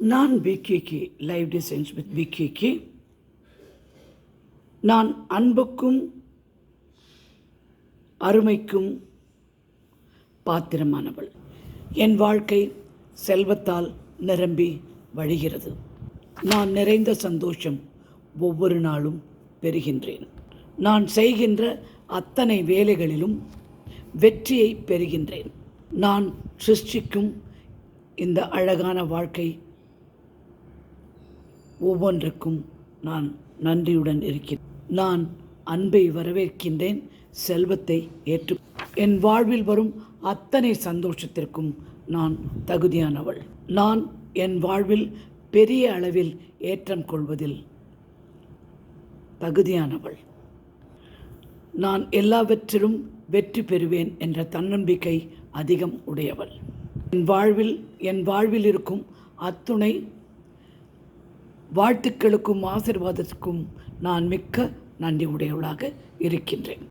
நான் விக்கிக்கு live designs with விக்கிக்கு நான் அன்புக்கும் அருமைக்கும் பாத்திரமானவள். என் வாழ்க்கை செல்வத்தால் நிரம்பி வழிகிறது. நான் நிறைந்த சந்தோஷம் ஒவ்வொரு நாளும் பெறுகின்றேன். நான் செய்கின்ற அத்தனை வேலைகளிலும் வெற்றியை பெறுகின்றேன். நான் சிருஷ்டிக்கும் இந்த அழகான வாழ்க்கை ஒவ்வொன்றுக்கும் நான் நன்றியுடன் இருக்கிறேன். நான் அன்பை வரவேற்கின்றேன் செல்வத்தை ஏற்று. என் வாழ்வில் வரும் அத்தனை சந்தோஷத்திற்கும் நான் தகுதியானவள். நான் என் வாழ்வில் பெரிய அளவில் ஏற்றம் கொள்வதில் தகுதியானவள். நான் எல்லாவற்றிலும் வெற்றி பெறுவேன் என்ற தன்னம்பிக்கை அதிகம் உடையவள். என் வாழ்வில் என் வாழ்வில் இருக்கும் அத்துணை வாழ்த்துக்களுக்கும் ஆசிர்வாதத்துக்கும் நான் மிக்க நன்றி உடையவளாக இருக்கின்றேன்.